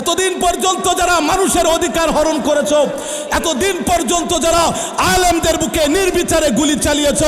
এতদিন পর্যন্ত যারা মানুষের অধিকার হরণ করেছ, এতদিন পর্যন্ত যারা আলেমদের বুকে নির্বিচারে গুলি চালিয়েছ,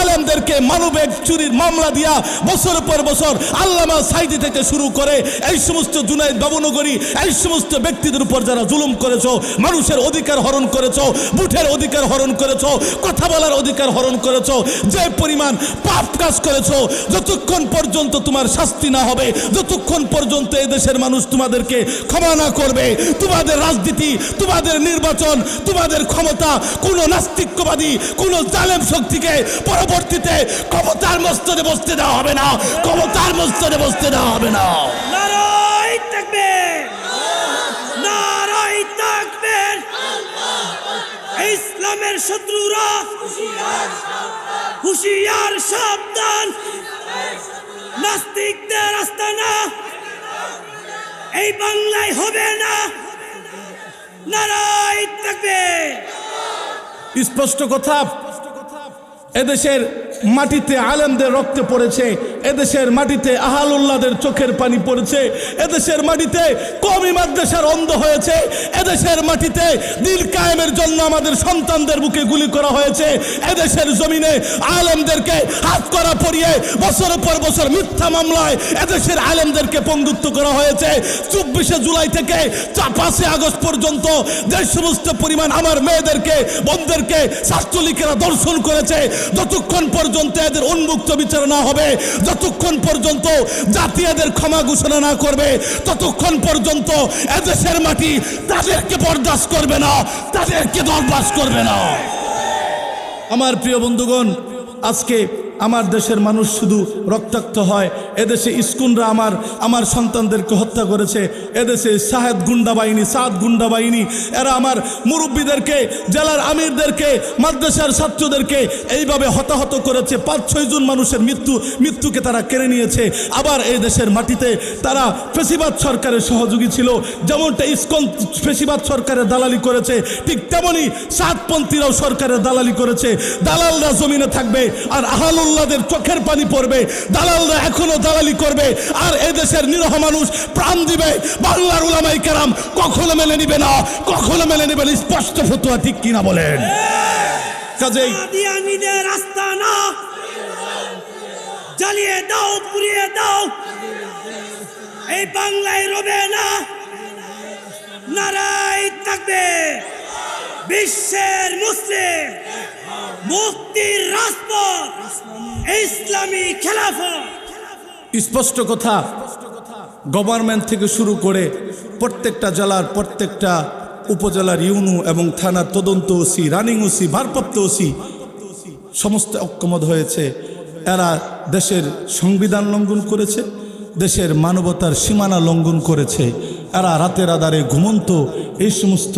আলেমদেরকে মানবিক চুরির মামলা দিয়া বছর পর বছর আল্লামা সাইদি থেকে শুরু করে এই সমস্ত জুনাইদ বাবুনগরী, এই সমস্ত ব্যক্তিদের উপর যারা জুলুম করেছ, মানুষের অধিকার হরণ করেছ বুথের অধিকার হরণ করেছ, কথা বলার অধিকার হরণ করেছ, যে পরিমাণ পাপ কাজ করেছ, যতক্ষণ পর্যন্ত তোমার শাস্তি না হবে, যতক্ষণ পর্যন্ত এই দেশের মানুষ তোমাদেরকে ক্ষমা না করবে। তোমাদের রাজনীতি, তোমাদের নির্বাচন, তোমাদের ক্ষমতা কোন নাস্তিক্যবাদী, কোন জালেম শক্তিকে পরবর্তীতে ক্ষমতার মস্তদে বসতে দেওয়া হবে না। ক্ষমতার মস্তদে বসতে দেওয়া হবে না। ইসলামের শত্রুরা হুশিয়ার সাবধান। নাস্তিকদের আস্তানা। এই বাংলায় হবে না। নারায় থাকবে। স্পষ্ট কথা এদেশের মাটিতে আলেমদের রক্তে পড়েছে, এদেশের মাটিতে আহালুল্লাদের চোখের পানি পড়েছে, এদেশের মাটিতে কমি মাদ্রাসার অন্ধ হয়েছে, এদেশের মাটিতে দিল কায়েমের জন্য আমাদের সন্তানদের বুকে গুলি করা হয়েছে, এদেশের জমিনে আলেমদেরকে হাত করা পড়িয়ে বছরের পর বছর মিথ্যা মামলায় এদেশের আলেমদেরকে পঙ্গুত্ব করা হয়েছে। চব্বিশে জুলাই থেকে চা- পাঁচই আগস্ট পর্যন্ত যে সমস্ত পরিমাণ আমার মেয়েদেরকে, বোনদেরকে, ছাত্রলীগেরা দর্শন করেছে, যতক্ষণ পর্যন্ত এদের উন্মুক্ত বিচার না হবে, যতক্ষণ পর্যন্ত জাতি এদের ক্ষমা ঘোষণা না করবে, ততক্ষণ পর্যন্ত এদেশের মাটি তাদেরকে বরদাস্ত করবে না, তাদেরকে দরবাস করবে না। আমার প্রিয় বন্ধুগণ, আজকে আমার দেশের মানুষ শুধু রক্তাক্ত হয়। এদেশে ইস্কুনরা আমার আমার সন্তানদেরকে হত্যা করেছে। এদেশে সাহেদ গুন্ডা বাহিনী, সাদ গুন্ডা বাহিনী, এরা আমার মুরব্বীদেরকে, জেলার আমিরদেরকে, মাদ্রাসার ছাত্রদেরকে এইভাবে হতাহত করেছে। পাঁচ, ছয় জন মানুষের মৃত্যু, মৃত্যুকে তারা কেড়ে নিয়েছে। আবার এই দেশের মাটিতে তারা ফেসিবাদ সরকারের সহযোগী ছিল। যেমনটা ইস্কন ফেসিবাদ সরকারের দালালি করেছে, ঠিক তেমনি সাতপন্থীরাও সরকারের দালালি করেছে। দালালরা জমিনে থাকবে আর আহালুল্লাদের চোখের পানি পড়বে, দালালরা এখনও দালালি করবে, আর এদেশের নিরহ মানুষ প্রাণ দিবে। বাংলার উলামাই কেরাম কখনো মেনে নিবে না, কখনো নিবে না, স্পষ্ট ফতুয়া ঠিক কিনা বলেন? কাজেই কাদিয়ানিদের আস্তানা জ্বালিয়ে দাও, পুড়িয়ে দাও। এই বাংলায় রবে না। নারাই থাকবে বিশ্বের মুসলিম। মুক্তির রাজপথ, ইসলামী খেলাফত। স্পষ্ট কথা গভর্নমেন্ট থেকে শুরু করে প্রত্যেকটা জেলার প্রত্যেকটা উপজেলার ইউনু এবং থানার তদন্ত ওসি রানিং ওসি, ভারপ্রাপ্ত ওসি, সমস্ত ঐক্যমত হয়েছে। এরা দেশের সংবিধান লঙ্ঘন করেছে, দেশের মানবতার সীমানা লঙ্ঘন করেছে। এরা রাতের আধারে ঘুমন্ত, এই সমস্ত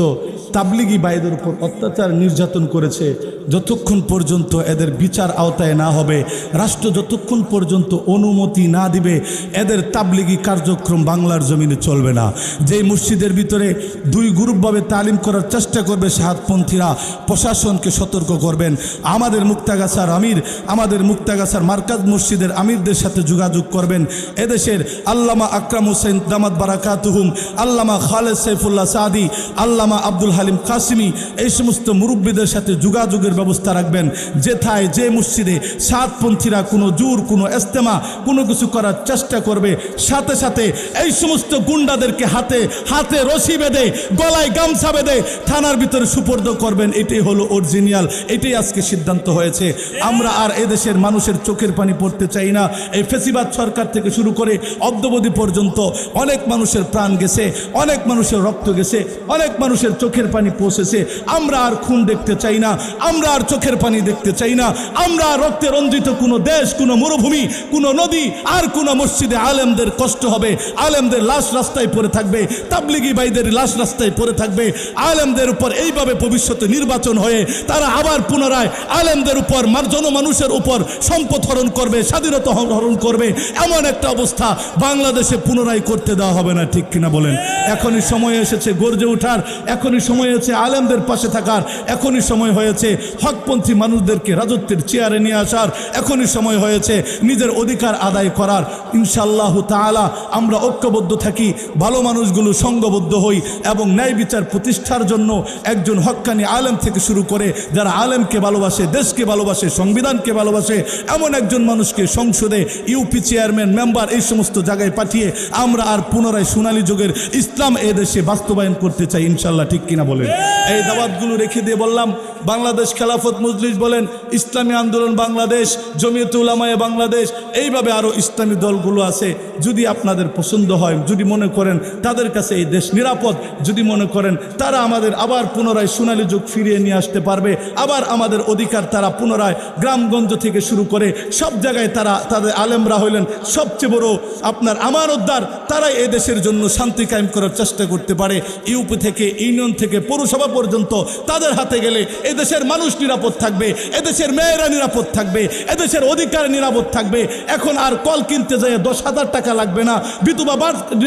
তাবলিগি বাইদের উপর অত্যাচার নির্যাতন করেছে। যতক্ষণ পর্যন্ত এদের বিচার আওতায় না হবে, রাষ্ট্র যতক্ষণ পর্যন্ত অনুমতি না দিবে, এদের তাবলিগি কার্যক্রম বাংলার জমিনে চলবে না। যেই মসজিদের ভিতরে দুই গ্রুপভাবে তালিম করার চেষ্টা করবে সাহাদপন্থীরা, প্রশাসনকে সতর্ক করবেন। আমাদের মুক্তাগাছার আমির, আমাদের মুক্তাগাছার মার্কাজ মসজিদের আমিরদের সাথে যোগাযোগ করবেন। এদেশের আল্লামা আকরাম হোসেন দামাত বারাকাতুহুম আল্লামা খালেদ সাইফুল্লাহ সাদি, আল্লামা আব্দুল হালিম কাসিমি, এই সমস্ত মুরব্বীদের সাথে যোগাযোগের ব্যবস্থা রাখবেন। যেথায় যে মসজিদে সাতপন্থীরা কোনো জোর, কোনো এস্তেমা কোনো কিছু করার চেষ্টা করবে, সাথে সাথে এই সমস্ত গুন্ডাদেরকে হাতে হাতে রশি বেঁধে, গলায় গামছা বেঁধে থানার ভিতরে সুপর্দ করবেন, এটাই হলো অরিজিনাল এটাই আজকে সিদ্ধান্ত হয়েছে। আমরা আর এদেশের মানুষের চোখের পানি পড়তে চাই না। এই ফেসিবাদ সরকার থেকে শুরু করে অদ্যবধি পর্যন্ত অনেক মানুষের প্রাণ গেছে, অনেক মানুষের রক্ত গেছে, অনেক মানুষের চোখের পানি পৌঁছেছে। আমরা আর খুন দেখতে চাই না, আমরা আর চোখের পানি দেখতে চাই না। আমরা রক্তে রঞ্জিত কোনো দেশ, কোনো মরুভূমি, কোনো নদী আর কোনো মসজিদে আলেমদের কষ্ট হবে। আলেমদের লাশ রাস্তায় পড়ে থাকবে, তাবলিগি ভাইদের লাশ রাস্তায় পড়ে থাকবে। আলেমদের উপর এইভাবে ভবিষ্যতে নির্বাচন হয়ে তারা আবার পুনরায় আলেমদের উপর জনমানুষের উপর সম্পদ হরণ করবে, স্বাধীনতা হরণ করবে। এমন একটা অবস্থা বাংলাদেশে পুনরায় করতে দেওয়া হবে না, ঠিক কিনা বলেন, এখনই সময় এসেছে গর্জে ওঠার এখনই সময় হয়েছে আলেমদের পাশে থাকার, এখনই সময় হয়েছে হকপন্থী মানুষদেরকে রাজত্বের চেয়ারে নিয়ে আসার, এখনই সময় হয়েছে নিজের অধিকার আদায় করার। ইনশাল্লাহ তাআলা আমরা ঐক্যবদ্ধ থাকি, ভালো মানুষগুলো সঙ্গবদ্ধ হই এবং ন্যায় বিচার প্রতিষ্ঠার জন্য একজন হক্কানি আলেম থেকে শুরু করে যারা আলেমকে ভালোবাসে, দেশকে ভালোবাসে, সংবিধানকে ভালোবাসে, এমন একজন মানুষকে সংসদে ইউপি চেয়ারম্যান, মেম্বার এই সমস্ত জায়গায় পাঠিয়ে আমরা আর পুনরায় সোনালী যুগের ইসলাম এদেশে বাস্তবায়ন করতে চাই ইনশাল্লাহ ঠিক কিনা বলেন। এই দাওয়াতগুলো রেখে দিয়ে বললাম বাংলাদেশ খেলাফত মজলিস বলেন, ইসলামী আন্দোলন বাংলাদেশ, জমিয়ত উলামায়ে বাংলাদেশ, এইভাবে আরও ইসলামী দলগুলো আছে, যদি আপনাদের পছন্দ হয়, যদি মনে করেন তাদের কাছে এই দেশ নিরাপদ, যদি মনে করেন তারা আমাদের আবার পুনরায় সোনালী যুগ ফিরিয়ে নিয়ে আসতে পারবে, আবার আমাদের অধিকার তারা পুনরায় গ্রামগঞ্জ থেকে শুরু করে সব জায়গায় তারা, তাদের আলেমরা হইলেন সবচেয়ে বড় আপনার আমার উদ্ধার তারাই এই দেশের জন্য শান্তি কায়েম করার চেষ্টা করতে পারে। ইউপি থেকে, ইউনিয়ন থেকে, পৌরসভা পর্যন্ত তাদের হাতে গেলে এদেশের মানুষ নিরাপদ থাকবে, এদেশের মেয়েরা নিরাপদ থাকবে, এদেশের অধিকার নিরাপদ থাকবে। এখন আর কল কিনতে যায় দশ হাজার টাকা লাগবে না। বিধবা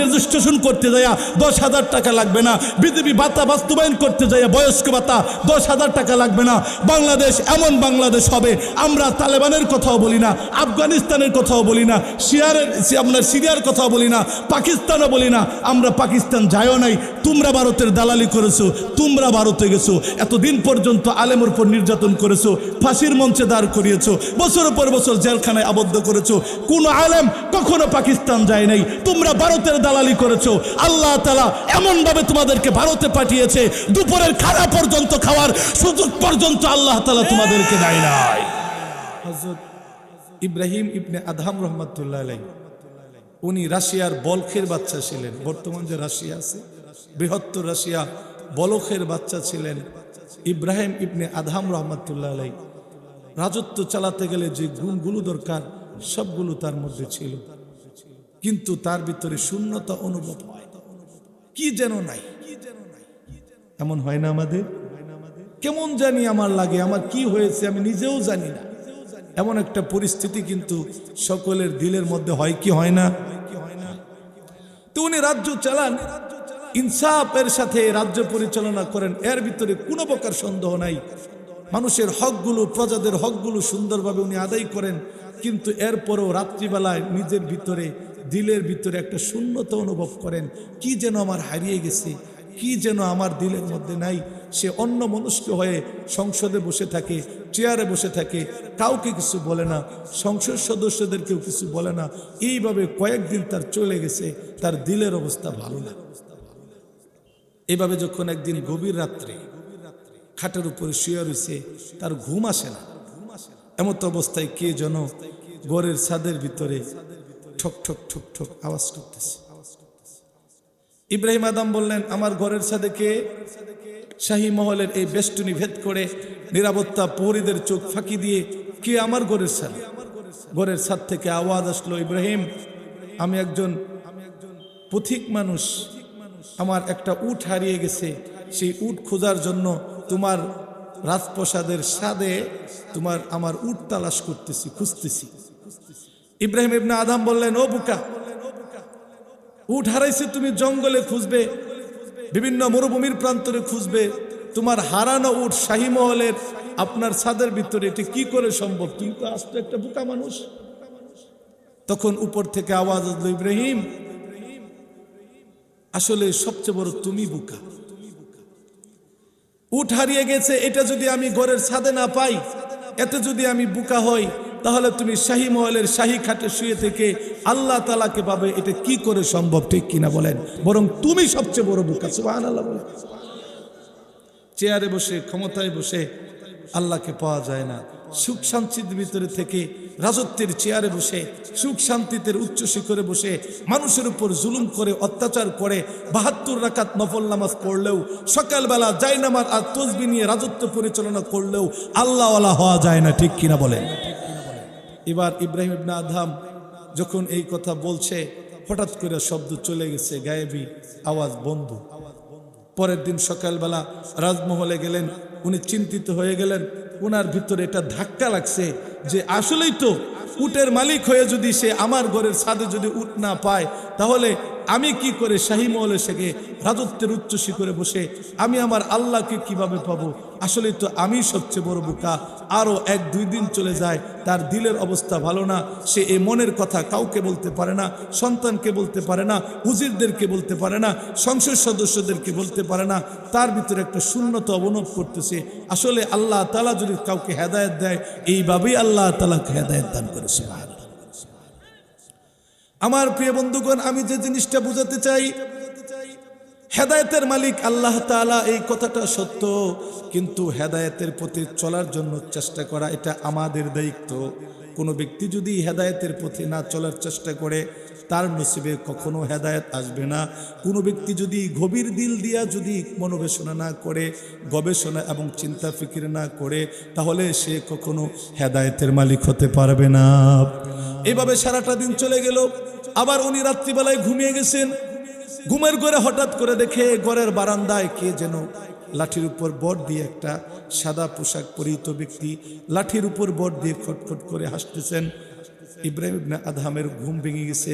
রেজিস্ট্রেশন করতে যায় দশ হাজার টাকা লাগবে না। বিধবী ভাতা বাস্তবায়ন করতে যায় বয়স্ক ভাতা দশ হাজার টাকা লাগবে না। বাংলাদেশ এমন বাংলাদেশ হবে। আমরা তালেবানের কথাও বলি না, আফগানিস্তানের কথাও বলি না সিয়ারের আপনার সিরিয়ার কথাও বলি না, পাকিস্তানও বলি না। আমরা পাকিস্তান যাইও নাই। তোমরা ভারতের দালালি করেছ, তোমরা ভারতে গেছো। এতদিন পর্যন্ত আলেমের উপর নির্যাতন করেছ, ফাঁসির মঞ্চে দাঁড় করিয়েছো, বছরের পর বছর জেলখানায় আবদ্ধ করেছ, কোন আলেম কখনো পাকিস্তান যায় নাই, তোমরা ভারতের দালালি করেছ, আল্লাহ তালা এমনভাবে তোমাদেরকে ভারতে পাঠিয়েছে, দুপুরের খানা পর্যন্ত খাওয়ার সুযোগ পর্যন্ত আল্লাহ তালা তোমাদেরকে দেয় নাই। ইব্রাহিম ইবনে আধাম রহমতুল্লাহ আলাই উনি রাশিয়ার বলখের বাচ্চা ছিলেন, বর্তমান যে রাশিয়া আছে, বৃহত্তর রাশিয়া বলখের বাচ্চা ছিলেন। ইব্রাহিম ইবনে আধাম রহমতুল্লাহ আলাই রাজত্ব চালাতে গেলে যে গুণগুলো দরকার, সবগুলো তার মধ্যে ছিল। কিন্তু তার ভিতরে শূন্যতা অনুভব হয়। কি যেন নাই। এমন হয় না আমাদের? কেমন জানি আমার লাগে, আমার কি হয়েছে আমি নিজেও জানি না। এমন একটা পরিস্থিতি কিন্তু সকলের দিলের মধ্যে হয় কি হয় না? তো উনি রাজ্য চালান। ইনসাফের সাথে রাজ্য পরিচালনা করেন, এর ভিতরে কোনো প্রকার সন্দেহ নাই। মানুষের হকগুলো, প্রজাদের হকগুলো সুন্দরভাবে উনি আদায় করেন, কিন্তু এরপরও রাত্রিবেলায় নিজের ভিতরে, দিলের ভিতরে একটা শূন্যতা অনুভব করেন, কি যেন আমার হারিয়ে গেছে, কি যেন আমার দিলের মধ্যে নাই। সে অন্য মনস্ক হয়ে সংসদে বসে থাকে, চেয়ারে বসে থাকে, কাউকে কিছু বলে না, সংসদ সদস্যদেরকেও কিছু বলে না। এইভাবে কয়েকদিন তার চলে গেছে, তার দিলের অবস্থা ভালো না। এভাবে যখন একদিন গভীর রাত্রে খাটের উপরে শুয়ে রয়েছে, তার ঘুম আসে না। এমত অবস্থায় কে যেন গড়ের ছাদের ভিতরে ঠক ঠক ঠক ঠক আওয়াজ করতেছে। ইব্রাহিম আদম বললেন, আমার ঘরের ছাদে কে? শাহী মহলের এই বেষ্টনী ভেদ করে নিরাপত্তা পৌরীদের চোখ ফাঁকি দিয়ে, কে আমার ঘরের ছাদে? ঘরের ছাদ থেকে আওয়াজ আসলো, ইব্রাহিম, আমি একজন পথিক মানুষ। আমার একটা উট হারিয়ে গেছে। সেই উট খোঁজার জন্য তোমার রাজপ্রসাদের সাদে তোমার, আমার উট তালাশ করতেছি, খুঁজতেছি। ইব্রাহিম ইবনা আদাম বললেন, ও বুকা, উট হারাইছে, তুমি জঙ্গলে খুঁজবে, বিভিন্ন মরুভূমির প্রান্তরে খুঁজবে। তোমার হারানো উট শাহী মহলের আপনার ছাদের ভিতরে, এটি কি করে সম্ভব? তুমি তো আস্ত একটা বোকা মানুষ। তখন উপর থেকে আওয়াজ আসলো, ইব্রাহিম আসলে সবচেয়ে বড় তুমি বোকা। উঠ হারিয়ে গেছে, এটা যদি আমি ঘরের ছাদে না পাই, এতে যদি আমি বুকা হই, তাহলে তুমি শাহী মহলের শাহী খাটে শুয়ে থেকে আল্লাহ তালাকে পাবে, এটা কি করে সম্ভব, ঠিক কিনা বলেন। বরং তুমি সবচেয়ে বড় বুকা চেয়ারে বসে, ক্ষমতায় বসে আল্লাহকে পাওয়া যায় না। সুখ শান্তির ভিতরে থেকে রাজত্বের চেয়ারে বসে, সুখ শান্তিতে উচ্চ শিখরে বসে, মানুষের উপর জুলুম করে, অত্যাচার করে, বাহাত্তর রাকাত নফল নামাজ পড়লেও, সকালবেলা জায়নামাজ আর তসবি নিয়ে রাজত্ব পরিচালনা করলেও আল্লাহওয়ালা হওয়া যায় না, ঠিক কিনা বলেন? এবার ইব্রাহিম ইবনা আধাম যখন এই কথা বলছে, হঠাৎ করে শব্দ চলে গেছে, গায়েবী আওয়াজ বন্ধ। পরের দিন সকালবেলা রাজমহলে গেলেন, উনি চিন্তিত হয়ে গেলেন ওনার ভিতরে এটা ধাক্কা লাগছে যে আসলেই তো উটের মালিক হয়ে যদি সে আমার ঘরের ছাদে যদি উট না পায়, তাহলে আমি কি করে শাহী মহলে সেকে রাজত্বের উচ্চ শিখরে বসে আমি আমার আল্লাহকে কীভাবে পাবো? আসলে তো আমি সবচেয়ে বড় বোকা। আরও এক দুই দিন চলে যায়, তার দিলের অবস্থা ভালো না, সে এ মনের কথা কাউকে বলতে পারে না, সন্তানকে বলতে পারে না হুজিরদেরকে বলতে পারে না, সংসদ সদস্যদেরকে বলতে পারে না, তার ভিতরে একটা শূন্যতা অবনব করতেছে। আসলে আল্লাহ তালা যদি কাউকে হেদায়ত দেয়, এইভাবেই আল্লাহ তালাকে হেদায়ত দান করেছে আমার প্রিয় বন্ধুগণ, আমি যে জিনিসটা বুঝাতে চাই হেদায়েতের মালিক আল্লাহ তাআলা এই কথাটা সত্য, কিন্তু হেদায়তের পথে চলার জন্য চেষ্টা করা এটা আমাদের দায়িত্ব। কোনো ব্যক্তি যদি হেদায়তের পথে না চলার চেষ্টা করে, তার নসিবে কখনো হেদায়ত আসবে না। কোনো ব্যক্তি যদি গভীর দিল দিয়া যদি মনোবেশনা না করে, গবেষণা এবং চিন্তা ফিকির না করে, তাহলে সে কখনো হেদায়তের মালিক হতে পারবে না। এভাবে সারাটা দিন চলে গেল। আবার উনি রাত্রিবেলায় ঘুমিয়ে গেছেন। ঘুমের ঘরে হঠাৎ করে দেখে ঘরের বারান্দায় কে যেন লাঠির উপর বট দিয়ে একটা সাদা পোশাক পরিহিত ব্যক্তি লাঠির উপর বট দিয়ে খটখট করে হাসতেছেন। ইব্রাহিম আদহামের ঘুম ভেঙে গেছে।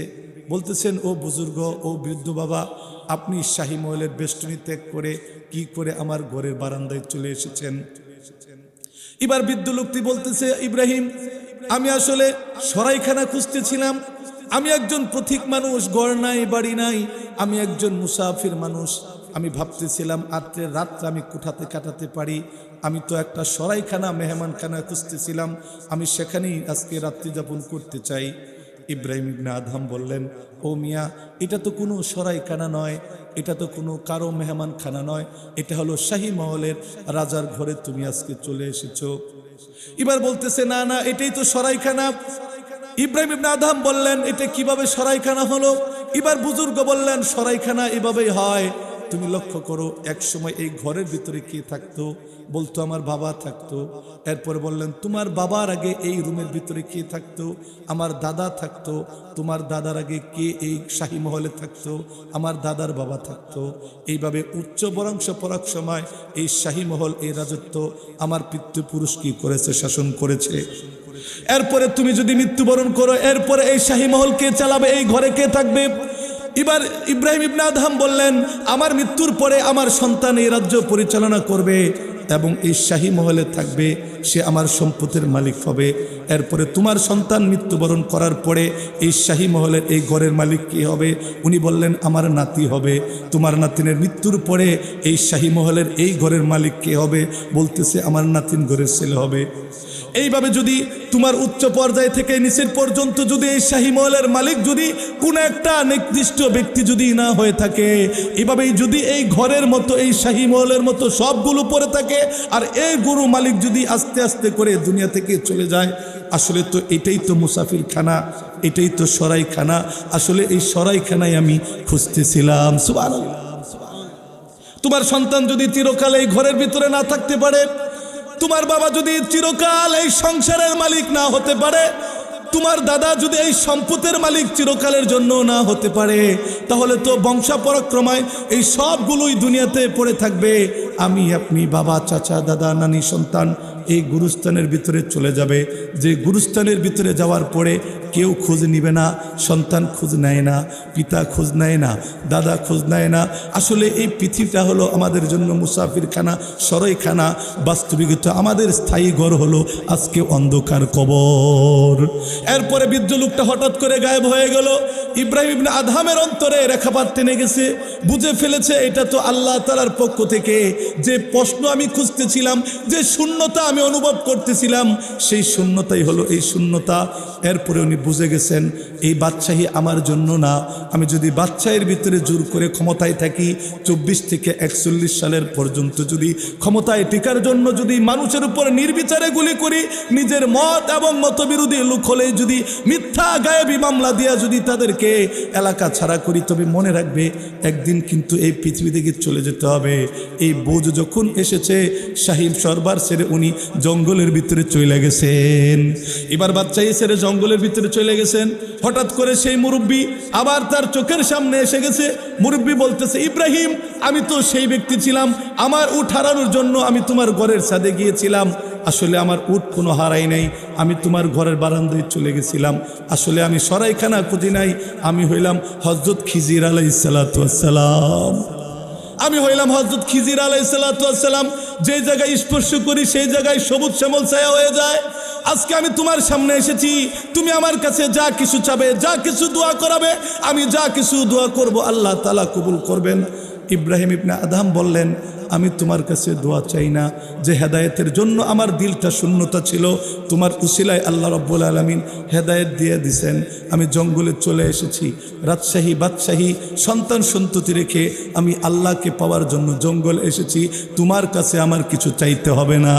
বলতেছেন, ও বুজুর্গ, ও বৃদ্ধ বাবা, আপনি শাহী মহলের বেষ্টনী ত্যাগ করে কি করে আমার ঘরের বারান্দায় চলে এসেছেন? এবার বৃদ্ধ লোকটি বলতেছে, ইব্রাহিম, আমি আসলে সরাইখানা খুঁজতেছিলাম। আমি একজন পথিক মানুষ গড় নাই, বাড়ি নাই। আমি একজন মুসাফির মানুষ। আমি ভাবতেছিলাম আত্রের রাত্রে আমি কোঠাতে কাটাতে পারি? আমি তো একটা সরাইখানা মেহমানখানা খুঁজতেছিলাম। আমি সেখানেই আজকে রাত্রি যাপন করতে চাই। ইব্রাহিম ইবনে আদহাম বললেন, ও মিয়া, এটা তো কোনো সরাইখানা নয়। এটা তো কোনো কারও মেহমানখানা নয়। এটা হলো শাহী মহলের রাজার ঘরে তুমি আজকে চলে এসেছ। এবার বলতেছে, না না, এটাই তো সরাইখানা। ইব্রাহিম ইবনে আদহাম বললেন, এটা কীভাবে সরাইখানা হলো? এবার বুজুর্গ বললেন, সরাইখানা এভাবেই হয়। তুমি লক্ষ্য করো, এক সময় এই ঘরের ভিতরে কে থাকতো? বলতো, আমার বাবা থাকতো। এরপরে বললেন, তোমার বাবার আগে এই রুমের ভিতরে কে থাকতো? আমার দাদা থাকতো। তোমার দাদার আগে কে এই শাহী মহলে থাকতো? আমার দাদার বাবা থাকতো। এইভাবে উচ্চ বরাংশ পরাক সময় এই শাহী মহল এই রাজত্ব। আমার পিতৃপুরুষ কি করেছে? শাসন করেছে? এরপরে তুমি যদি মৃত্যুবরণ করো, এরপরে এই শাহী মহল কে চালাবে, এই ঘরে কে থাকবে? এবার ইব্রাহিম ইবনে আদহাম বললেন, আমার মৃত্যুর পরে আমার সন্তান এই রাজ্য পরিচালনা করবে এবং এই শাহী মহলে থাকবে, সে আমার সম্পত্তির মালিক হবে। এরপরে তোমার সন্তান মৃত্যুবরণ করার পরে এই শাহী মহলের এই ঘরের মালিক কি হবে? উনি বললেন, আমার নাতি হবে। তোমার নাতিনের মৃত্যুর পরে এই শাহী মহলের এই ঘরের মালিক কে হবে? বলতেছে, আমার নাতিন ঘরের ছেলে হবে। এইভাবে যদি তোমার উচ্চ পর্যায় থেকে নিচের পর্যন্ত যদি এই শাহী মহলের মালিক যদি কোনো একটা নির্দিষ্ট ব্যক্তি যদি না হয়ে থাকে, এভাবেই যদি এই ঘরের মতো, এই শাহী মহলের মতো সবগুলো পড়ে থাকে, আর এই গুরু মালিক যদি আস্তে আস্তে করে দুনিয়া থেকে চলে যায়, আসলে তো এটাই তো মুসাফির খানা এটাই তো সরাইখানা, আসলে এই সরাইখানায় আমি খুঁজতেছিলাম, সুবহানাল্লাহ। তোমার সন্তান যদি চিরকাল এই ঘরের ভিতরে না থাকতে পারে তোমার বাবা যদি চিরকাল এই সংসারের মালিক না হতে পারে, তোমার দাদা যদি এই সম্পদের মালিক চিরকালের জন্য না হতে পারে, তাহলে তো বংশা পরাক্রমায় এই সবগুলোই দুনিয়াতে পড়ে থাকবে। আমি, আপনি, বাবা, চাচা, দাদা, নানি, সন্তান এই গুরুস্থানের ভিতরে চলে যাবে। যে গুরুস্থানের ভিতরে যাওয়ার পরে কেউ খোঁজ নিবে না, সন্তান খোঁজ নেয় না, পিতা খোঁজ নেয় না, দাদা খোঁজ নেয় না। আসলে এই পৃথিবীটা হলো আমাদের জন্য মুসাফিরখানা, সরাইখানা। বাস্তবিকত আমাদের স্থায়ী ঘর হলো আজকে অন্ধকার কবর। এরপরে বৃদ্ধ লোকটা হঠাৎ করে গায়েব হয়ে গেল। ইব্রাহিম আধামের অন্তরে রেখাপাত টেনে গেছে। বুঝে ফেলেছে, এটা তো আল্লাহ তালার পক্ষ থেকে। যে প্রশ্ন আমি খুঁজতেছিলাম, যে শূন্যতা আমি অনুভব করতেছিলাম, সেই শূন্যতাই হলো এই শূন্যতা। এরপরে উনি বুঝে গেছেন, এই বাদশাহী আমার জন্য না। আমি যদি বাদশাহের ভিতরে জোর করে ক্ষমতায় থাকি, চব্বিশ থেকে একচল্লিশ সালের পর্যন্ত যদি ক্ষমতায় টিকার জন্য যদি মানুষের উপর নির্বিচারে গুলি করি, নিজের মত এবং মতবিরোধী লোক হলে যদি মিথ্যা গায়েবী মামলা দিয়া যদি তাদেরকে এলাকা ছাড়া করি, তবে মনে রাখবে একদিন কিন্তু এই পৃথিবী থেকে চলে যেতে হবে। এই বোঝ যখন এসেছে সাহিব সরবার ছেড়ে উনি জঙ্গলের ভিতরে চলে গেছেন। এবার বাচ্চা ছেড়ে জঙ্গলের ভিতরে চলে গেছেন। হঠাৎ করে সেই মুরব্বী আবার তার চোখের সামনে এসে গেছে। মুরব্বী বলতেছে, ইব্রাহিম, আমি তো সেই ব্যক্তি ছিলাম। আমার উঠ হারানোর জন্য আমি তোমার ঘরের ছাদে গিয়েছিলাম। আসলে আমার উট কোনো হারাই নাই। আমি তোমার ঘরের বারান্দায় চলে গেছিলাম। আসলে আমি সরাইখানা খুঁজি নাই। আমি হইলাম হজরত খিজির আলাই আমি হইলাম হজরত খিজির আলাই সালাতাম যে জায়গায় স্পর্শ করি, সেই জায়গায় সবুজ শ্যামল ছায়া হয়ে যায়। আজকে আমি তোমার সামনে এসেছি, তুমি আমার কাছে যা কিছু চাবে, যা কিছু দোয়া করাবে, আমি যা কিছু দোয়া করব, আল্লাহ তালা কবুল করবেন। ইব্রাহিম ইবনে আদাম বললেন আমি তোমার কাছে দোয়া চাই না। যে হেদায়েতের জন্য আমার দিলটা শূন্যতা ছিল, তোমার উসিলায় আল্লাহ রব্বুল আলমিন হেদায়েত দিয়ে দিছেন। আমি জঙ্গলে চলে এসেছি, রাজশাহী, বাদশাহী, সন্তান সন্ততি রেখে আমি আল্লাহকে পাওয়ার জন্য জঙ্গল এসেছি, তোমার কাছে আমার কিছু চাইতে হবে না।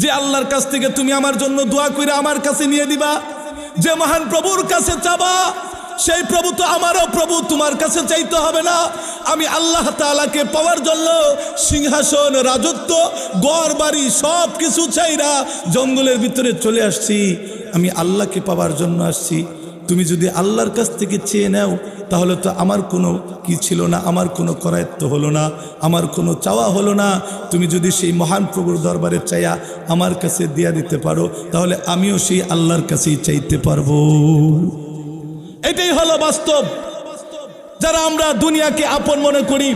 যে আল্লাহর কাছ থেকে তুমি আমার জন্য দোয়া করে আমার কাছে নিয়ে দিবা, যে মহান প্রভুর কাছে চাবা, সেই প্রভু তো আমারও প্রভু, তোমার কাছে চাইতে হবে না। আমি আল্লাহ তাআলাকে পাওয়ার জন্য সিংহাসন, রাজত্ব গড় বাড়ি সব কিছু চাইরা জঙ্গলের ভিতরে চলে আসছি। আমি আল্লাহকে পাওয়ার জন্য আসছি। তুমি যদি আল্লাহর কাছ থেকে চেয়ে নাও, তাহলে তো আমার কোনো কি ছিল না, আমার কোনো করায়ত্ত হলো না, আমার কোনো চাওয়া হলো না। তুমি যদি সেই মহান প্রভুর দরবারে চাইয়া আমার কাছে দিয়া দিতে পারো, তাহলে আমিও সেই আল্লাহর কাছেই চাইতে পারব। এটাই হলো বাস্তব। যারা আমরা দুনিয়াকে আপন মনে করি,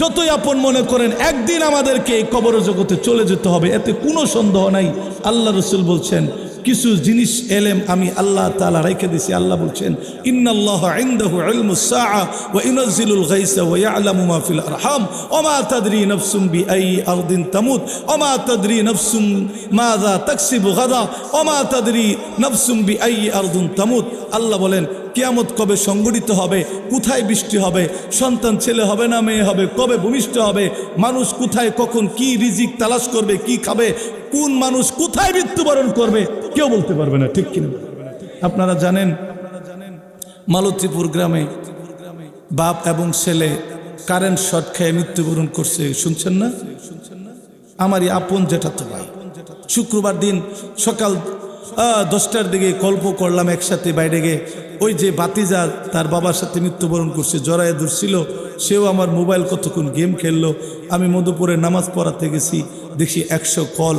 যতই আপন মনে করেন, একদিন আমাদেরকে কবর জগতে চলে যেতে হবে। এতে কোনো সন্দেহ নাই। আল্লাহ রসুল বলছেন কিছু জিনিস এলেম আমি আল্লাহ তালা রেখে দিছি আল্লাহ বলছেন, ইন্নাল্লাহ ওয়া ওয়া আরদিন মা আল্লাহ বলেন, কিয়ামত কবে সংগঠিত হবে? কোথায় বৃষ্টি হবে? সন্তান ছেলে হবে না মেয়ে হবে? কবে ভূমিষ্ঠ হবে? মানুষ কোথায়, কখন কি রিজিক তালাশ করবে, কি খাবে? কোন মানুষ কোথায় মৃত্যুবরণ করবে? কেউ বলতে পারবে না, ঠিক কিনা? আপনারা জানেন, মালতীপুর গ্রামে বাপ এবং ছেলে কারেন্ট শর্ট খেয়ে মৃত্যুবরণ করছে, শুনছেন না? আমারই আপন জেঠাতো ভাই। শুক্রবার দিন সকাল দশটার দিকে গল্প করলাম একসাথে বাইরে গিয়ে। ওই যে বাতিজা তার বাবার সাথে মৃত্যুবরণ করছে জড়ায় ছিল, সেও আমার মোবাইল কতক্ষণ গেম খেললো। আমি মধুপুরে নামাজ পড়াতে গেছি দেখি একশো কল।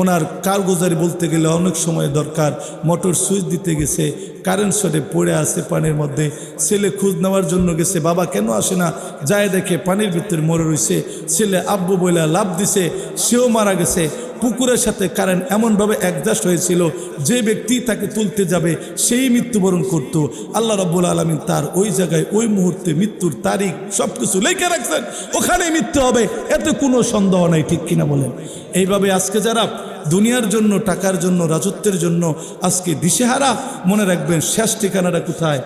ওনার কারগুজারি বলতে গেলে অনেক সময় দরকার। মোটর সুইচ দিতে গেছে, কারেন্ট শটে পড়ে আছে পানির মধ্যে। ছেলে খোঁজ নেওয়ার জন্য গেছে, বাবা কেন আসে না? যায় দেখে পানির ভিতরে মরে রয়েছে। ছেলে আব্বু বইলা লাভ দিছে, সেও মারা গেছে। পুকুরের সাথে কারেন্ট এমনভাবে অ্যাডজাস্ট হয়েছিল, যে ব্যক্তি তাকে তুলতে যাবে, সেই মৃত্যুবরণ করত। আল্লাহ রব্বুল আলমিন তার ওই জায়গায়, ওই মুহূর্তে মৃত্যুর তারিখ সব কিছু লেখে রাখছেন। ওখানে মৃত্যু হবে, এতে কোনো সন্দেহ নাই, ঠিক কিনা বলেন? এইভাবে আজকে যারা দুনিয়ার জন্য, টাকার জন্য, রাজত্বের জন্য আজকে দিশেহারা, মনে রাখবেন শেষ ঠিকানাটা কোথায়?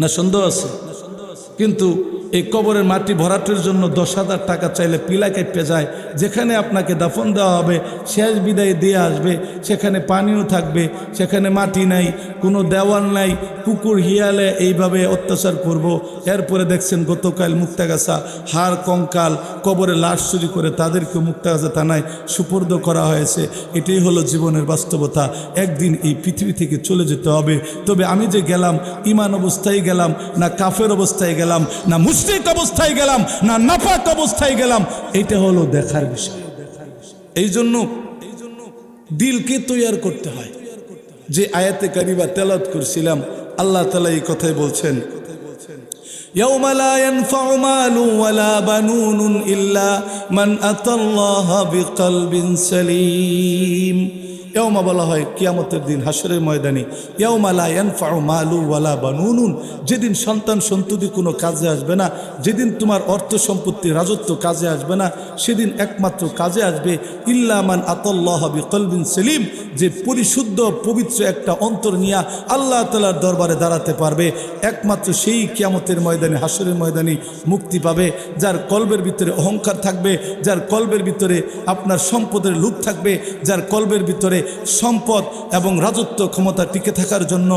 না, সন্দেহ আছে। কিন্তু এই কবরের মাটি ভরাটের জন্য দশ হাজার টাকা চাইলে পিলা কেটে যায়। যেখানে আপনাকে দাফন দেওয়া হবে, শেষ বিদায় দিয়ে আসবে, সেখানে পানিও থাকবে, সেখানে মাটি নাই, কোনো দেওয়াল নাই, কুকুর হিয়ালে এইভাবে অত্যাচার করব। এরপরে দেখছেন গতকাল মুক্তাগাছা হাড়, কঙ্কাল কবরে লাশ চুরি করে তাদেরকে মুক্তাগাছা থানায় সুপর্দ করা হয়েছে। এটাই হলো জীবনের বাস্তবতা। একদিন এই পৃথিবী থেকে চলে যেতে হবে। তবে আমি যে গেলাম, ইমান অবস্থায় গেলাম, না কাফের অবস্থায় গেলাম, না মুশরিক অবস্থায় গেলাম না নাপাক অবস্থায় গেলাম এটা হলো দেখার বিষয় এই জন্য দিলকে তৈয়ার করতে হয় যে আয়াতে কারিবা তেলাত করছিলাম আল্লাহ তালা এই কথাই বলছেন يوم لا ينفع مال ولا بنون إلا من أتى الله بقلب سليم ইয়মা বলা হয় কিয়ামতের দিন হাসরের ময়দানে ইয়মা লা মালু ওয়ালা বানুনুন, যেদিন সন্তান সন্ততি কোনো কাজে আসবে না, যেদিন তোমার অর্থ সম্পত্তি রাজত্ব কাজে আসবে না, সেদিন একমাত্র কাজে আসবে ইল্লামান আতল্লাহ বিকলবিন সেলিম, যে পরিশুদ্ধ, পবিত্র একটা অন্তর নিয়া আল্লাহ তালার দরবারে দাঁড়াতে পারবে। একমাত্র সেই কিয়ামতের ময়দানে হাসরের ময়দানে মুক্তি পাবে, যার কলবের ভিতরে অহংকার থাকবে, যার কলবের ভিতরে আপনার সম্পদের লুপ থাকবে, যার কলবের ভিতরে সম্পদ এবং রাজত্ব ক্ষমতা টিকে থাকার জন্য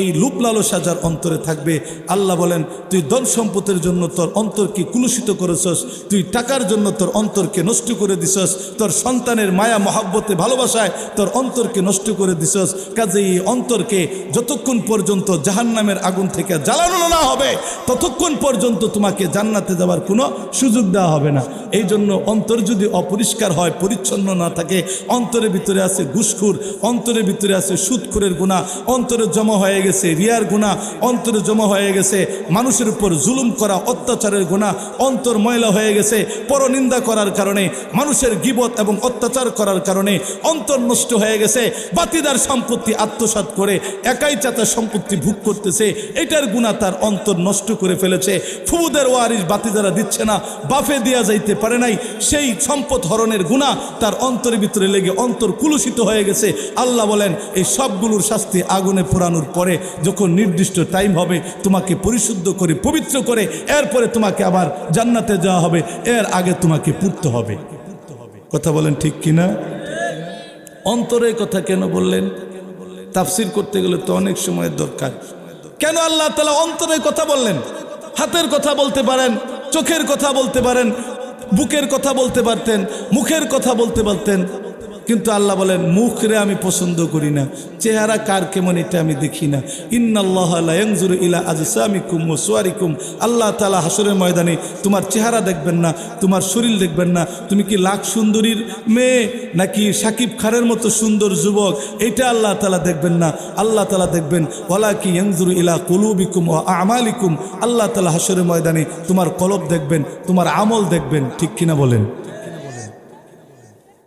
এই লুপ লালসা যার অন্তরে থাকবে। আল্লাহ বলেন, তুই ধন সম্পদের জন্য তোর অন্তরকে কুলুষিত করেছস, তুই টাকার জন্য তোর অন্তরকে নষ্ট করে দিছস, তোর সন্তানের মায়া মহাব্বতে ভালোবাসায় তোর অন্তরকে নষ্ট করে দিছস কাজে এই অন্তরকে যতক্ষণ পর্যন্ত জাহান্নামের আগুন থেকে জ্বালানো না হবে, ততক্ষণ পর্যন্ত তোমাকে জান্নাতে যাওয়ার কোনো সুযোগ দেওয়া হবে না। এই জন্য অন্তর যদি অপরিষ্কার হয়, পরিচ্ছন্ন না থাকে, অন্তরের ভিতরে আছে ঘুসখুর অন্তরের ভিতরে আছে সুদখুরের গুণা। অন্তরে জমা হয়ে গেছে রিয়ার গুণা। অন্তরে জমা হয়ে গেছে মানুষের উপর জুলুম করা, অত্যাচারের গুণা। অন্তর ময়লা হয়ে গেছে পরনিন্দা করার কারণে, মানুষের গিবত এবং অত্যাচার করার কারণে অন্তর নষ্ট হয়ে গেছে। বাতিদার সম্পত্তি আত্মসাৎ করে একাই চাতা সম্পত্তি ভোগ করতেছে। এটার গুণা তার অন্তর নষ্ট করে ফেলেছে। ফুবুদের ওয়ারিস বাতিদারা দিচ্ছে না, বাফে দেয়া যাইতে পারে নাই। সেই সম্পদ হরণের গুণা তার অন্তরের ভিতরে লেগে অন্তর কুলুষিত হয়ে গেছে। আল্লাহ বলেন, এই সবগুলোর শাস্তি আগুনে পোড়ানোর পরে যখন নির্দিষ্ট টাইম হবে, তোমাকে পরিশুদ্ধ করে, পবিত্র করে, এরপরে তোমাকে আবার জান্নাতে যাওয়া হবে, এর আগে তোমাকে পুড়তে হবে। কথা বলেন ঠিক কিনা? অন্তরের কথা কেন বললেন? তাফসির করতে গেলে তো অনেক সময়ের দরকার। কেন আল্লাহ তালা অন্তরের কথা বললেন? হাতের কথা বলতে পারেন, চোখের কথা বলতে পারেন, বুকের কথা বলতে পারতেন, মুখের কথা বলতে পারতেন কিন্তু আল্লাহ বলেন, মুখরে আমি পছন্দ করি না। চেহারা কার কেমন এটা আমি দেখি না। ইন্নাল্লাহ ইয়ানজুরু ইলা আজসামিকুম ওয়া সুয়ারিকুম। আল্লাহ তালা হাসরের ময়দানে তোমার চেহারা দেখবেন না, তোমার শরীর দেখবেন না। তুমি কি লাখ সুন্দরীর মেয়ে নাকি সাকিব খানের মতো সুন্দর যুবক? এটা আল্লাহ তালা দেখবেন না। আল্লাহ তালা দেখবেন ওলা কি ইয়ানজুরু ইলা কুলুবিকুম ওয়া আমালিকুম। আল্লাহ তালা হাসরের ময়দানে তোমার কলব দেখবেন, তোমার আমল দেখবেন। ঠিক কিনা বলেন?